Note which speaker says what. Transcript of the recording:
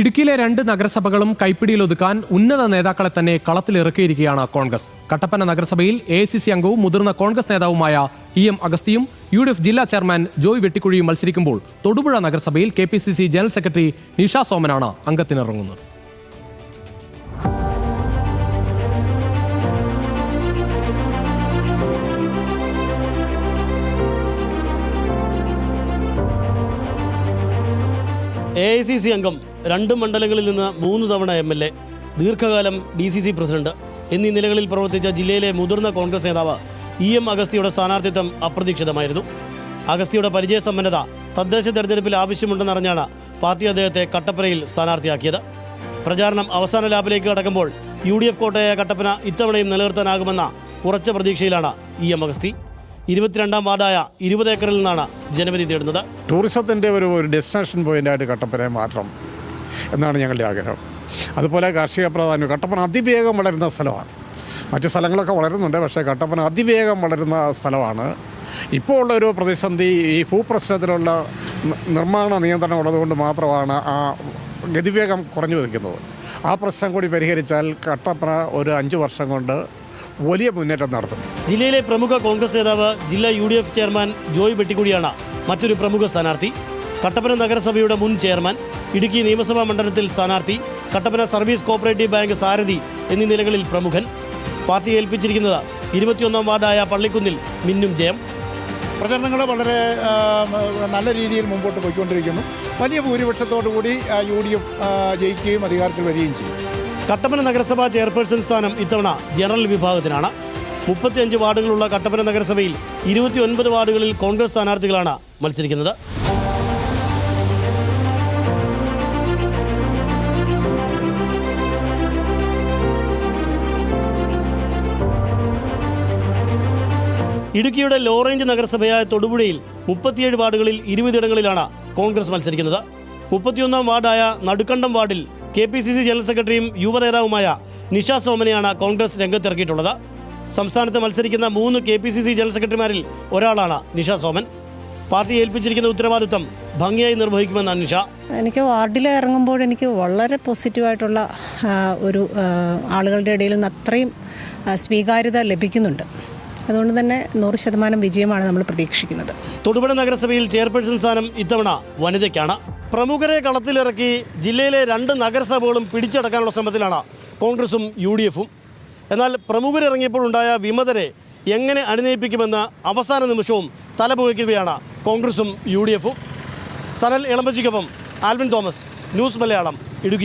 Speaker 1: ഇടുക്കിയിലെ രണ്ട് നഗരസഭകളും കൈപ്പിടിയിൽ ഒതുക്കാൻ ഉന്നത നേതാക്കളെ തന്നെ കളത്തിലിറക്കിയിരിക്കുകയാണ് കോൺഗ്രസ്. കട്ടപ്പന നഗരസഭയിൽ എ അംഗവും മുതിർന്ന കോൺഗ്രസ് നേതാവുമായ ഇ എം അഗസ്തിയും യു ഡി എഫ് ജില്ലാ ചെയർമാൻ ജോയ് വെട്ടിക്കുഴിയും മത്സരിക്കുമ്പോൾ തൊടുപുഴ നഗരസഭയിൽ K P C C general secretary Nisha സോമനാണ് അംഗത്തിനിറങ്ങുന്നത്.
Speaker 2: എ ഐ സി സി അംഗം രണ്ട് മണ്ഡലങ്ങളിൽ നിന്ന് മൂന്ന് തവണ എം എൽ എ ദീർഘകാലം ഡി സി സി പ്രസിഡന്റ്. എന്നീ നിലകളിൽ പ്രവർത്തിച്ച ജില്ലയിലെ മുതിർന്ന കോൺഗ്രസ് നേതാവ് ഇ എം അഗസ്തിയുടെ സ്ഥാനാർത്ഥിത്വം അപ്രതീക്ഷിതമായിരുന്നു. അഗസ്തിയുടെ പരിചയസമ്പന്നത തദ്ദേശ തെരഞ്ഞെടുപ്പിൽ ആവശ്യമുണ്ടെന്നറിഞ്ഞാണ് പാർട്ടി അദ്ദേഹത്തെ കട്ടപ്പനയിൽ സ്ഥാനാർത്ഥിയാക്കിയത്. പ്രചാരണം അവസാന ലാബിലേക്ക് കടക്കുമ്പോൾ യു ഡി എഫ് കോട്ടയായ കട്ടപ്പന ഇത്തവണയും നിലനിർത്താനാകുമെന്ന ഉറച്ച പ്രതീക്ഷയിലാണ് ഇ എം അഗസ്തി. ഇരുപത്തിരണ്ടാം വാർഡായ ഇരുപത് ഏക്കറിൽ നിന്നാണ് ജനവിധി തേടുന്നത്.
Speaker 3: ടൂറിസത്തിന്റെ ഒരു ഒരു ഡെസ്റ്റിനേഷൻ പോയിന്റായിട്ട് കട്ടപ്പനയെ മാറ്റണം. എന്നാണ് ഞങ്ങളുടെ ആഗ്രഹം. അതുപോലെ കാർഷിക പ്രാധാന്യം കട്ടപ്പന അതിവേഗം വളരുന്ന സ്ഥലമാണ്. മറ്റ് സ്ഥലങ്ങളൊക്കെ വളരുന്നുണ്ട് പക്ഷേ കട്ടപ്പന അതിവേഗം വളരുന്ന സ്ഥലമാണ്. ഇപ്പോൾ ഉള്ളൊരു പ്രതിസന്ധി ഈ ഭൂപ്രശ്നത്തിലുള്ള നിർമ്മാണ നിയന്ത്രണം ഉള്ളതുകൊണ്ട് മാത്രമാണ് ആ ഗതിവേഗം കുറഞ്ഞു നിൽക്കുന്നത്. ആ പ്രശ്നം കൂടി പരിഹരിച്ചാൽ കട്ടപ്പന ഒരു അഞ്ച് വർഷം കൊണ്ട് വലിയ മുന്നേറ്റം നടത്തും.
Speaker 2: ജില്ലയിലെ പ്രമുഖ കോൺഗ്രസ് നേതാവ് ജില്ലാ U D F chairman Joy വെട്ടിക്കുടിയാണ് മറ്റൊരു പ്രമുഖ സ്ഥാനാർത്ഥി. കട്ടപ്പന നഗരസഭയുടെ മുൻ ചെയർമാൻ ഇടുക്കി നിയമസഭാ മണ്ഡലത്തിൽ സ്ഥാനാർത്ഥി കട്ടപ്പന സർവീസ് കോപ്പറേറ്റീവ് ബാങ്ക് സാരഥി എന്നീ നിലകളിൽ പ്രമുഖൻ. പാർട്ടി ഏൽപ്പിച്ചിരിക്കുന്നത് ഇരുപത്തിയൊന്നാം വാർഡായ പള്ളിക്കുന്നിൽ മിന്നും ജയം.
Speaker 4: പ്രചരണങ്ങൾ വളരെ നല്ല രീതിയിൽ മുമ്പോട്ട് പോയിക്കൊണ്ടിരിക്കുന്നു. വലിയ ഭൂരിപക്ഷത്തോടു കൂടി യു ഡി എഫ് ജയിക്കുകയും അധികാരത്തിൽ വരികയും ചെയ്യും.
Speaker 2: കട്ടപ്പന നഗരസഭാ ചെയർപേഴ്സൺ സ്ഥാനം ഇത്തവണ ജനറൽ വിഭാഗത്തിനാണ്. മുപ്പത്തിയഞ്ച് വാർഡുകളുള്ള കട്ടപ്പന നഗരസഭയിൽ ഇരുപത്തിയൊൻപത് വാർഡുകളിൽ കോൺഗ്രസ് സ്ഥാനാർത്ഥികളാണ് മത്സരിക്കുന്നത്. ഇടുക്കിയുടെ ലോറേഞ്ച് നഗരസഭയായ തൊടുപുഴയിൽ മുപ്പത്തിയേഴ് വാർഡുകളിൽ ഇരുപതിടങ്ങളിലാണ് കോൺഗ്രസ് മത്സരിക്കുന്നത്. മുപ്പത്തിയൊന്നാം വാർഡായ നടുക്കണ്ടം വാർഡിൽ K P C C general സെക്രട്ടറിയും യുവനേതാവുമായ നിഷ സോമനെയാണ് കോൺഗ്രസ് രംഗത്തിറക്കിയിട്ടുള്ളത്. സംസ്ഥാനത്ത് മത്സരിക്കുന്ന മൂന്ന് K P C C general സെക്രട്ടറിമാരിൽ ഒരാളാണ് നിഷ സോമൻ. പാർട്ടി ഏൽപ്പിച്ചിരിക്കുന്ന ഉത്തരവാദിത്തം ഭംഗിയായി നിർവഹിക്കുമെന്നാണ് നിഷ.
Speaker 5: എനിക്ക് വാർഡിൽ ഇറങ്ങുമ്പോൾ എനിക്ക് വളരെ പോസിറ്റീവായിട്ടുള്ള ഒരു ആളുകളുടെ ഇടയിൽ നിന്ന് അത്രയും സ്വീകാര്യത ലഭിക്കുന്നുണ്ട്. അതുകൊണ്ട് തന്നെ നൂറ് ശതമാനം വിജയമാണ് നമ്മൾ പ്രതീക്ഷിക്കുന്നത്.
Speaker 2: തൊടുപുഴ നഗരസഭയിൽ ചെയർപേഴ്സൺ സ്ഥാനം ഇത്തവണ വനിതയ്ക്കാണ്. പ്രമുഖരെ കളത്തിലിറക്കി ജില്ലയിലെ രണ്ട് നഗരസഭകളും പിടിച്ചടക്കാനുള്ള ശ്രമത്തിലാണ് കോൺഗ്രസും യു ഡി എഫും എന്നാൽ പ്രമുഖരിറങ്ങിയപ്പോൾ ഉണ്ടായ വിമതരെ എങ്ങനെ അനുനയിപ്പിക്കുമെന്ന് അവസാന നിമിഷവും തലപുകയ്ക്കുകയാണ് കോൺഗ്രസും യു ഡി എഫും Sanal ഇളമ്പച്ചിക്കൊപ്പം Alvin Thomas news Malayalam Idukki.